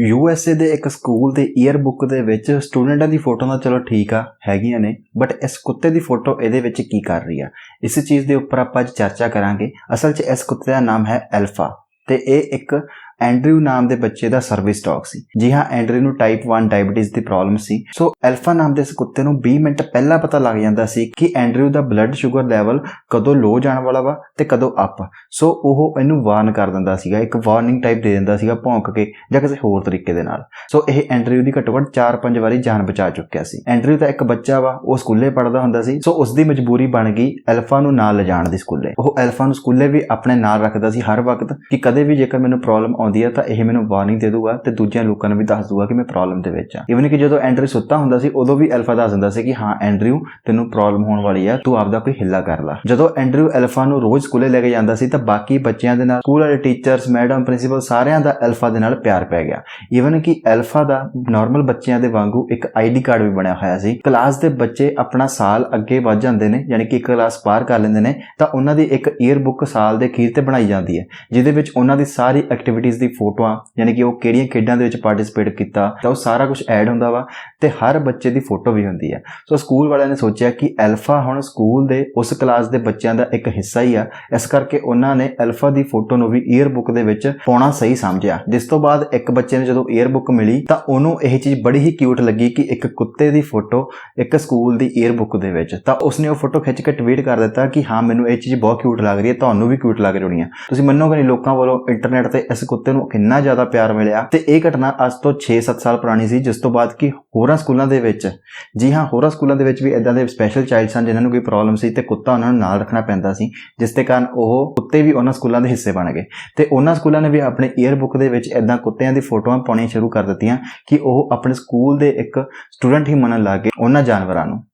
U S A ਦੇ ਇੱਕ school ਦੇ ਈਅਰ ਬੁੱਕ ਦੇ ਵਿੱਚ ਸਟੂਡੈਂਟਾਂ ਦੀ ਫੋਟੋ ਤਾਂ ਚਲੋ ਠੀਕ ਆ, ਹੈਗੀਆਂ ਨੇ ਬਟ ਇਸ ਕੁੱਤੇ ਦੀ ਫੋਟੋ ਇਹਦੇ ਵਿੱਚ ਕੀ ਕਰ ਰਹੀ ਆ? ਇਸ ਚੀਜ਼ ਦੇ ਉੱਪਰ ਆਪਾਂ ਅੱਜ ਚਰਚਾ ਕਰਾਂਗੇ। ਅਸਲ 'ਚ ਇਸ ਕੁੱਤੇ ਦਾ ਨਾਮ ਹੈ ਐਲਫਾ ਤੇ ਇਹ ਇੱਕ ਐਂਡਰਿਊ ਨਾਮ ਦੇ ਬੱਚੇ ਦਾ ਸਰਵਿਸ ਡੌਗ ਸੀ। ਜੀ ਹਾਂ, ਐਂਡਰਿਊ ਨੂੰ ਟਾਈਪ 1 ਡਾਇਬੀਟੀਜ਼ ਦੀ ਪ੍ਰੋਬਲਮ ਸੀ। ਸੋ ਐਲਫਾ ਨਾਮ ਦੇ ਇਸ ਕੁੱਤੇ ਨੂੰ 20 ਮਿੰਟ ਪਹਿਲਾਂ ਪਤਾ ਲੱਗ ਜਾਂਦਾ ਸੀ ਕਿ ਐਂਡਰਿਊ ਦਾ ਬਲੱਡ ਸ਼ੂਗਰ ਲੈਵਲ ਕਦੋਂ ਲੋ ਜਾਣ ਵਾਲਾ ਵਾ ਤੇ ਕਦੋਂ ਅਪ ਸੋ, ਉਹ ਇਹਨੂੰ ਵਾਰਨ ਕਰ ਦਿੰਦਾ ਸੀਗਾ, ਇੱਕ ਵਾਰਨਿੰਗ ਟਾਈਪ ਦੇ ਦਿੰਦਾ ਸੀਗਾ ਭੌਂਕ ਕੇ ਜਾਂ ਕਿਸੇ ਹੋਰ ਤਰੀਕੇ ਦੇ ਨਾਲ। ਸੋ, ਇਹ ਐਂਡਰਿਊ ਦੀ ਘੱਟੋ ਘੱਟ 4-5 ਵਾਰੀ ਜਾਨ ਬਚਾ ਚੁੱਕਿਆ ਸੀ। ਐਂਡਰਿਊ ਤਾਂ ਇੱਕ ਬੱਚਾ ਵਾ, ਉਹ ਸਕੂਲੇ ਪੜ੍ਹਦਾ ਹੁੰਦਾ ਸੀ। ਸੋ ਉਸ ਦੀ ਮਜਬੂਰੀ ਬਣ ਗਈ ਐਲਫਾ ਨੂੰ ਨਾਲ ਲਿਜਾਣ ਦੀ ਸਕੂਲੇ। ਉਹ ਐਲਫਾ ਨੂੰ ਸਕੂਲੇ ਵੀ ਆਪਣੇ ਨਾਲ ਰੱਖਦਾ ਸੀ ਹਰ ਵਕਤ ਕਿ ਕਦੇ ਵੀ ਜੇਕਰ ਮੈਨੂੰ ਪ੍ਰੋਬਲਮ ਆਉਂਦੀ ਹੈ ਤਾਂ ਇਹ ਮੈਨੂੰ ਵਾਰਨਿੰਗ ਦੇ ਦੂਗਾ ਤੇ ਦੂਜਿਆਂ ਲੋਕਾਂ ਨੂੰ ਵੀ ਦੱਸ ਦੂਗਾ ਕਿ ਮੈਂ ਪ੍ਰੋਬਲਮ ਦੇ ਵਿੱਚ ਆ। ਇਵਨ ਕਿ ਜਦੋਂ ਐਂਡਰਿਊ ਸੁੱਤਾ ਹੁੰਦਾ ਸੀ, ਉਦੋਂ ਵੀ ਐਲਫਾ ਦੱਸ ਦਿੰਦਾ ਸੀ ਕਿ ਹਾਂ ਐਂਡਰਿਊ ਤੈਨੂੰ ਪ੍ਰੋਬਲਮ ਹੋਣ ਵਾਲੀ ਆ, ਤੂੰ ਆਪਦਾ ਕੋਈ ਹਿੱਲਾ ਕਰ ਲੈ। ਜਦੋਂ ਐਂਡਰਿਊ ਐਲਫਾ ਨੂੰ ਰੋਜ਼ ਸਕੂਲੇ ਲੈ ਕੇ ਜਾਂਦਾ ਸੀ, ਤਾਂ ਬਾਕੀ ਬੱਚਿਆਂ ਦੇ ਨਾਲ ਸਕੂਲ ਵਾਲੇ ਟੀਚਰਸ ਮੈਡਮ ਪ੍ਰਿੰਸੀਪਲ ਸਾਰਿਆਂ ਦਾ ਐਲਫਾ ਦੇ ਨਾਲ ਪਿਆਰ ਪੈ ਗਿਆ। ਇਵਨ ਕਿ ਐਲਫਾ ਦਾ ਨਾਰਮਲ ਬੱਚਿਆਂ ਦੇ ਵਾਂਗੂ ਇੱਕ ਆਈਡੀ ਕਾਰਡ ਵੀ ਬਣਿਆ ਹੋਇਆ ਸੀ। ਕਲਾਸ ਦੇ ਬੱਚੇ ਆਪਣਾ ਸਾਲ ਅੱਗੇ ਵੱਧ ਜਾਂਦੇ ਨੇ, ਯਾਨੀ ਕਿ ਇੱਕ ਕਲਾਸ ਪਾਰ ਕਰ ਲੈਂਦੇ ਨੇ, ਤਾਂ ਉਹਨਾਂ ਦੀ ਇੱਕ ਈਅਰ ਬੁੱਕ ਸਾਲ ਦੇ ਅਖੀਰ ਤੇ ਬਣਾਈ ਜਾਂਦੀ ਹੈ, ਜਿਹਦੇ ਵਿੱਚ ਉਹਨਾਂ ਦੀ ਸਾਰੀ ਐਕਟੀਵਿਟੀਜ਼ ਦੀ ਫੋਟੋਆਂ, ਯਾਨੀ ਕਿ ਉਹ ਕਿਹੜੀਆਂ ਖੇਡਾਂ ਦੇ ਵਿੱਚ ਪਾਰਟਿਸਿਪੇਟ ਕੀਤਾ, ਤਾਂ ਉਹ ਸਾਰਾ ਕੁਝ ਐਡ ਹੁੰਦਾ ਵਾ ਤੇ ਹਰ ਬੱਚੇ ਦੀ ਫੋਟੋ ਵੀ ਹੁੰਦੀ ਹੈ ਸੋ ਸਕੂਲ ਵਾਲਿਆਂ ਨੇ ਸੋਚਿਆ ਕਿ ਐਲਫਾ ਹੁਣ ਸਕੂਲ ਦੇ, ਉਸ ਕਲਾਸ ਦੇ ਬੱਚਿਆਂ ਦਾ ਇੱਕ ਹਿੱਸਾ ਹੀ ਆ। ਇਸ ਕਰਕੇ ਉਹਨਾਂ ਨੇ ਐਲਫਾ ਦੀ ਫੋਟੋ ਨੂੰ ਵੀ ਈਅਰ ਬੁੱਕ ਦੇ ਵਿੱਚ ਪਾਉਣਾ ਸਹੀ ਸਮਝਿਆ। ਜਿਸ ਤੋਂ ਬਾਅਦ ਇੱਕ ਬੱਚੇ ਨੂੰ ਜਦੋਂ ਈਅਰ ਬੁੱਕ ਮਿਲੀ, ਤਾਂ ਉਹਨੂੰ ਇਹ ਚੀਜ਼ ਬੜੀ ਹੀ ਕਿਊਟ ਲੱਗੀ ਕਿ ਇੱਕ ਕੁੱਤੇ ਦੀ ਫੋਟੋ ਇੱਕ ਸਕੂਲ ਦੀ ਈਅਰ ਬੁੱਕ ਦੇ ਵਿੱਚ। ਤਾਂ ਉਸਨੇ ਉਹ ਫੋਟੋ ਖਿੱਚ ਕੇ ਟਵੀਟ ਕਰ ਦਿੱਤਾ ਕਿ ਹਾਂ, ਮੈਨੂੰ ਇਹ ਚੀਜ਼ ਬਹੁਤ ਕਿਊਟ ਲੱਗ ਰਹੀ ਹੈ, ਤੁਹਾਨੂੰ ਵੀ ਕਿਊਟ ਲੱਗ ਰਹੀ ਹੋਣੀ ਆ। ਤੁਸੀਂ ਮੰਨੋਗੇ ਨਹੀਂ, ਲੋਕਾਂ ਵੱਲੋਂ ਇੰਟਰਨੈਟ ਤੇ ਇਸ ਕੁੱਤੇ ਨੂੰ ਕਿੰਨਾ ਜ਼ਿਆਦਾ ਪਿਆਰ ਮਿਲਿਆ ਤੇ ਇਹ ਘਟਨਾ ਅੱਜ ਤੋਂ 6-7 ਸਾਲ ਪੁਰਾਣੀ ਸੀ, ਜਿਸ ਤੋਂ ਬਾਅਦ ਕਿ ਹੋਰਾਂ ਸਕੂਲਾਂ ਦੇ ਵਿੱਚ, ਜੀ ਹਾਂ, ਹੋਰਾਂ ਸਕੂਲਾਂ ਦੇ ਵਿੱਚ ਵੀ ਇਦਾਂ ਦੇ ਸਪੈਸ਼ਲ ਚਾਈਲਡ ਸਨ ਜਿਨ੍ਹਾਂ ਨੂੰ ਕੋਈ ਪ੍ਰੋਬਲਮ ਸੀ ਤੇ ਕੁੱਤਾ ਉਹਨਾਂ ਨੂੰ ਨਾਲ ਰੱਖਣਾ ਪੈਂਦਾ ਸੀ, ਜਿਸ ਦੇ ਕਾਰਨ ਉਹ ਕੁੱਤੇ ਵੀ ਉਹਨਾਂ ਸਕੂਲਾਂ ਦੇ ਹਿੱਸੇ ਬਣ ਗਏ। ਤੇ ਉਹਨਾਂ ਸਕੂਲਾਂ ਨੇ ਵੀ ਆਪਣੇ ਈਅਰ ਬੁੱਕ ਦੇ ਵਿੱਚ ਇਦਾਂ ਕੁੱਤਿਆਂ ਦੀ ਫੋਟੋਆਂ ਪਾਉਣੀਆਂ ਸ਼ੁਰੂ ਕਰ ਦਿੱਤੀਆਂ ਕਿ ਉਹ ਆਪਣੇ ਸਕੂਲ ਦੇ ਇੱਕ ਸਟੂਡੈਂਟ ਹੀ ਮੰਨਣ ਲੱਗ ਗਏ ਉਹਨਾਂ ਜਾਨਵਰਾਂ ਨੂੰ।